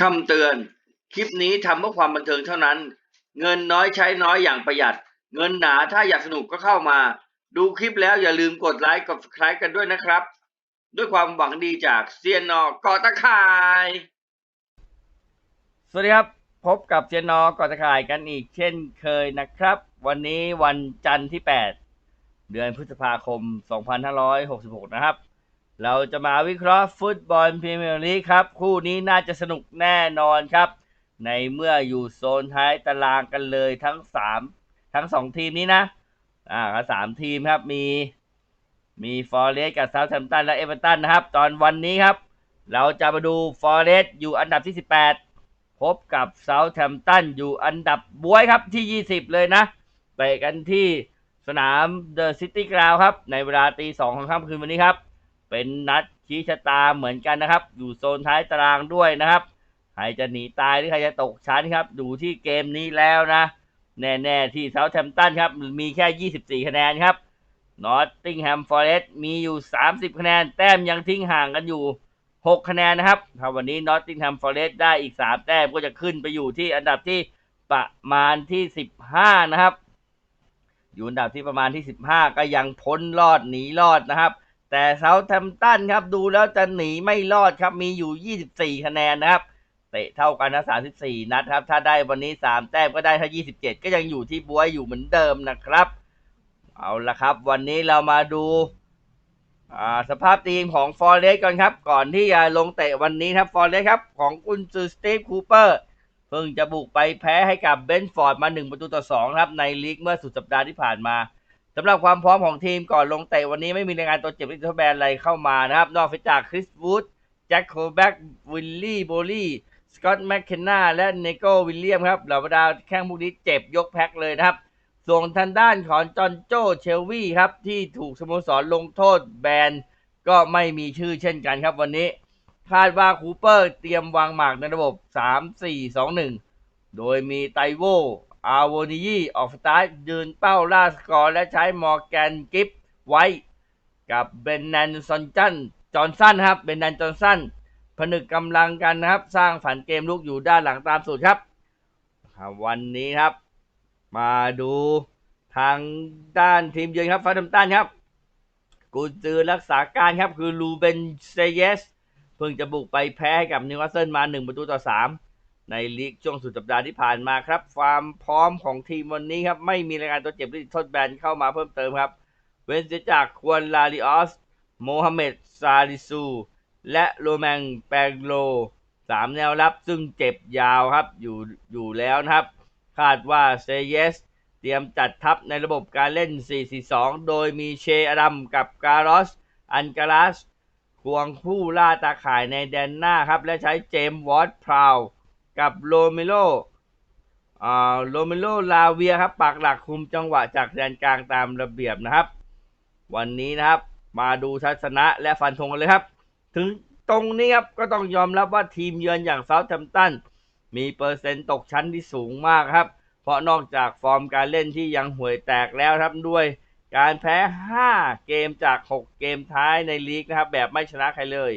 คำเตือน คลิปนี้ทำเพื่อความบันเทิงเท่านั้น เงินน้อยใช้น้อยอย่างประหยัด เงินหนาถ้าอยากสนุกก็เข้ามา ดูคลิปแล้วอย่าลืมกดไลค์กด subscribe กันด้วยนะครับ ด้วยความหวังดีจากเซียนนอกอตะข่าย สวัสดีครับ พบกับเจนนอกอตะข่ายกันอีกเช่นเคยนะครับ วันนี้วันจันทร์ที่ 8 เดือนพฤษภาคม 2566 นะครับ เราจะมาวิเคราะห์ฟุตบอลพรีเมียร์ลีกครับ คู่นี้น่าจะสนุกแน่นอนครับ ในเมื่ออยู่โซนท้ายตารางกันเลยทั้ง 3 ทั้ง 2 ทีมนี้นะ อ่าสามทีมครับ มีมีฟอร์เรสกับเซาท์แฮมป์ตันและเอเวอร์ตันนะครับ ตอนวันนี้ครับ เราจะมาดูฟอร์เรสอยู่อันดับที่ 18 พบกับเซาท์แฮมป์ตันอยู่อันดับบวยครับที่ 20 เลยนะเตะกันที่สนามเดอะซิตี้กราวครับ ในเวลาตีสองของค่ำคืนวันนี้ครับ เป็นนัดชี้ชะตาเหมือนกันนะครับ อยู่โซนท้ายตารางด้วยนะครับ ใครจะหนีตายหรือใครจะตกชั้นครับดูที่เกมนี้แล้วนะ แน่ๆที่เซาท์แฮมป์ตันครับ มีแค่ 24 คะแนนครับนอตติงแฮมฟอเรสต์มีอยู่ 30 คะแนน แต้มยังทิ้งห่างกันอยู่ 6 คะแนนนะครับ ถ้าวันนี้นอตติงแฮมฟอเรสต์ได้อีก 3 แต้มก็จะขึ้นไปอยู่ที่อันดับที่ประมาณที่ 15 นะครับ อยู่อันดับที่ประมาณที่ 15 ก็ยังพ้นรอดหนีรอดนะครับ แต่เซาท์แฮมตันครับดูแล้วจะหนีไม่รอดครับมีอยู่ 24 คะแนนนะครับเตะเท่ากันนะ34 นัดครับ ถ้าได้วันนี้ 3 แต้มก็ได้ถ้า 27 ก็ยังอยู่ที่บวยอยู่เหมือนเดิมนะครับ เอาละครับ วันนี้เรามาดูาสภาพทีมของฟอร์เรสก่อนครับ ก่อนที่จะลงเตะวันนี้ครับฟอร์เรสครับ ของกุนซือสตีฟคูเปอร์เพิ่งจะบุกไปแพ้ให้กับเบนฟอร์ดมา 1 ประตูต่อ2ครับในลีกเมื่อสุดสัปดาห์ที่ผ่านมา สำหรับความพร้อมของทีมก่อนลงเตะวันนี้ไม่มีรายงานตัวเจ็บหรือตัวแบนอะไรเข้ามานะครับ นอกจากคริสวูดแจ็คโคแบ็กวิลลี่โบลี่สกอตแมคเคนนาและเนโกวิลเลียมครับเหล่าบรรดาแข้งพวกนี้เจ็บยกแพ็คเลยนะครับ ส่วนทางด้านของจอห์นโจเชลวีครับ ที่ถูกสโมสรลงโทษแบนก็ไม่มีชื่อเช่นกันครับวันนี้ คาดว่าคูเปอร์เตรียมวางหมากในระบบ 3-4-2-1 โดยมีไตโว อาโวนิยีออกสตาร์ทยืนเป้าล่าสกอร์และใช้มอร์แกนกิฟไว้ กับเบนแนนซอนจันจอนสันครับเบนแนนจอนสันผนึกกำลังกันนะครับ สร้างฝันเกมลุกอยู่ด้านหลังตามสูตรครับ วันนี้ครับ มาดูทางด้านทีมเยือนครับฟาทัมตันครับ กูจือรักษาการครับ คือลูเบนเซเยส เพิ่งจะบุกไปแพ้กับนิวคาสเซิลมา 1 ประตูต่อ 3 ในลีกช่วงสุดสัปดาห์ที่ผ่านมาครับความพร้อมของทีมวันนี้ครับ ไม่มีรายงานตัวเจ็บหรือติดโทษแบนเข้ามาเพิ่มเติมครับ เว้นเสียจากควนลาริออสโมฮัมเหม็ดซาลิซู และโรแมงแปงโลสามแนวรับซึ่งเจ็บยาวครับอยู่อยู่แล้วนะครับ คาดว่าเซเยส เตรียมจัดทัพในระบบการเล่น 4-4-2 โดยมีเชอดัมกับการอส อันการัสควงผู้ล่าตาข่ายในแดนหน้าครับ และใช้เจมส์วอตพราว กับโรเมโลอ่าโรเมโลลาเวียครับปักหลักคุมจังหวะจากแดนกลางตามระเบียบนะครับ วันนี้นะครับ มาดูทัศนะและฟันธงกันเลยครับ ถึงตรงนี้ครับก็ต้องยอมรับว่าทีมเยือนอย่างเซาท์แฮมป์ตันมีเปอร์เซ็นต์ตกชั้นที่สูงมากครับ เพราะนอกจากฟอร์มการเล่นที่ยังห่วยแตกแล้วครับด้วยการแพ้ 5 เกมจาก 6 เกมท้ายในลีกนะครับ แบบไม่ชนะใครเลย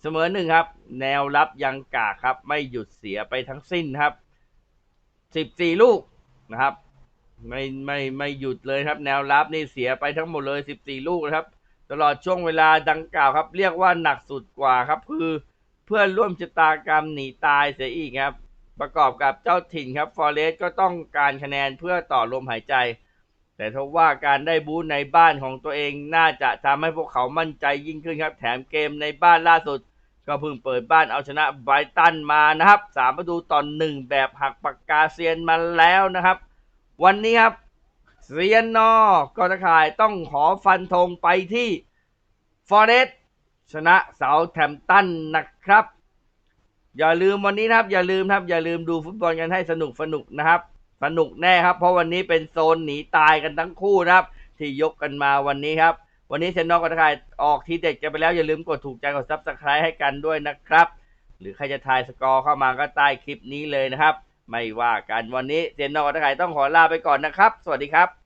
เสมอหนึ่งครับ แนวรับยังกากครับ ไม่หยุดเสียไปทั้งสิ้นครับ14ลูกนะครับ ไม่ไม่ไม่หยุดเลยครับ แนวรับนี่เสียไปทั้งหมดเลย14ลูกนะครับ ตลอดช่วงเวลาดังกล่าวครับ เรียกว่าหนักสุดกว่าครับ คือเพื่อนร่วมชะตากรรมหนีตายเสียอีกครับ ประกอบกับเจ้าถิ่นครับฟอเรสก็ต้องการคะแนนเพื่อต่อลมหายใจ แต่ทว่าการได้บูธในบ้านของตัวเองน่าจะทำให้พวกเขามั่นใจยิ่งขึ้นครับ แถมเกมในบ้านล่าสุด ก็เพิ่งเปิดบ้านเอาชนะไบรตันมานะครับสามประตูต่อหนึ่งแบบหักปากกาเซียนมาแล้วนะครับ วันนี้ครับเซียนนอกอตะข่ายต้องขอฟันธงไปที่ฟอเรสชนะเสาแถมป์ตันนะครับ อย่าลืมวันนี้นะครับ อย่าลืมครับ อย่าลืมดูฟุตบอลกันให้สนุกสนุกนะครับ สนุกแน่ครับ เพราะวันนี้เป็นโซนหนีตายกันทั้งคู่นะครับ ที่ยกกันมาวันนี้ครับ วันนี้เซนนอกกระทายออกทีเด็ดกันไปแล้วอย่าลืมกดถูกใจกดซับสไครต์ให้กันด้วยนะครับ หรือใครจะทายสกอร์เข้ามาก็ใต้คลิปนี้เลยนะครับ ไม่ว่ากันวันนี้เซนนอกกระทายต้องขอลาไปก่อนนะครับ สวัสดีครับ